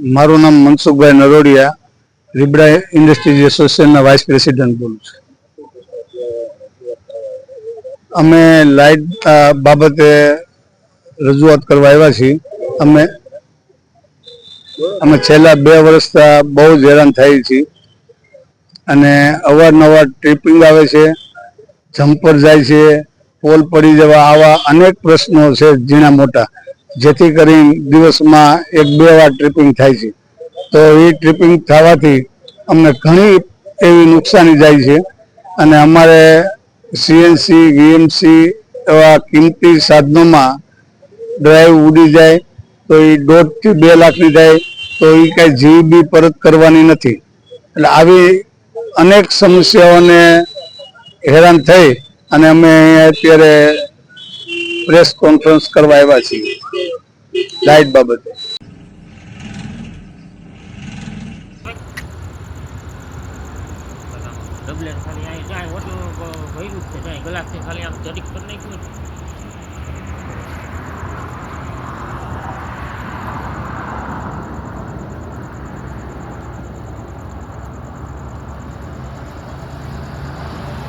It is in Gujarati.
મારું નામ મનસુખભાઈ નરોડિયા, રીબડા ઇન્ડસ્ટ્રીઝ એસોસિએશનના વાઇસ પ્રેસિડેન્ટ બોલું છું. અમે લાઇટ બાબતે રજૂઆત કરવા આવ્યા છીએ. અમે અમે છેલ્લા બે વર્ષથી બહુ જ હેરાન થઈ છીએ. અને અવારનવાર ટ્રિપિંગ આવે છે, જમ્પર જાય છે, પોલ પડી જવા આવા અનેક પ્રશ્નો છે, ઝીણા મોટા. જેથી કરીને દિવસમાં એક બે વાર ટ્રીપિંગ થાય છે. તો એ ટ્રીપિંગ થવાથી અમને ઘણી એવી નુકસાની જાય છે. અને અમારે સીએનસી વીએમસી એવા કિંમતી સાધનોમાં ડ્રાઈવ ઉડી જાય, તો એ દોઢથી બે લાખની જાય, તો એ કાંઈ જીવ બી પરત કરવાની નથી. એટલે આવી અનેક સમસ્યાઓને હેરાન થઈ અને અમે અત્યારે પ્રેસ કોન્ફરન્સ કરવા આવ્યા છીએ. ડાયટ બાબતે. ખાલી આ જાય ઓટલું ભર્યું છે જાય કલાકથી ખાલી આમ જરીક પર નાખ્યું